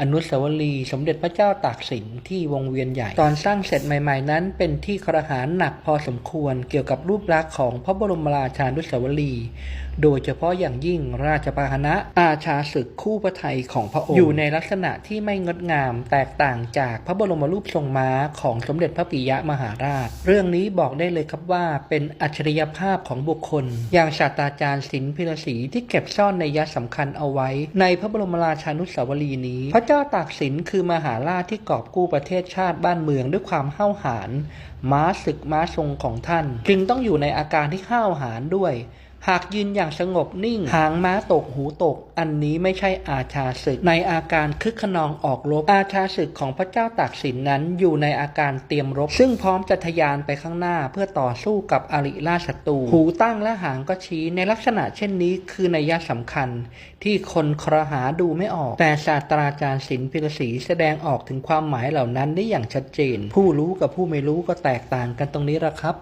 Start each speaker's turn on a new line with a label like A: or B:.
A: อนุสาวรีย์สมเด็จพระเจ้าตากสินที่วงเวียนใหญ่ ตอนสร้างเสร็จใหม่ๆนั้น เป็นที่ครหาหนักพอสมควรเกี่ยวกับรูปลักษณ์ของพระบรมราชานุสาวรีย์ โดยเฉพาะอย่างยิ่งราชพาหนะอาชาศึกคู่พระไทยของพระองค์ อยู่ในลักษณะที่ไม่งดงามแตกต่างจากพระบรมรูปทรงม้าของสมเด็จพระปิยมหาราช เรื่องนี้บอกได้เลยครับว่าเป็นอัจฉริยภาพของบุคคล อย่างศาสตราจารย์ศิลป์พิรศรีที่เก็บซ่อนในยะสำคัญเอาไว้ ในพระบรมราชานุสาวรีย์นี้ พระเจ้าตากสินคือมหาราชที่กอบกู้ประเทศชาติบ้านเมืองด้วยความห้าวหาญม้าศึกม้าทรงของท่าน จึงต้องอยู่ในอาการที่ห้าวหาญด้วย หากยืนอย่างสงบนิ่ง หางม้าตกหูตก อันนี้ไม่ใช่อาชาศึก ในอาการคึกขนองออกรบ อาชาศึกของพระเจ้าตากสินนั้นอยู่ในอาการเตรียมรบ ซึ่งพร้อมจะทะยานไปข้างหน้าเพื่อต่อสู้กับอริราชศัตรู หูตั้งและหางก็ชี้ในลักษณะเช่นนี้คือในยยะสำคัญ ที่คนครหาดูไม่ออก แต่ศาสตราจารย์ศิลป์พิรศรีแสดงออกถึงความหมายเหล่านั้นได้อย่างชัดเจน ผู้รู้กับผู้ไม่รู้ก็แตกต่างกันตรงนี้ละครับ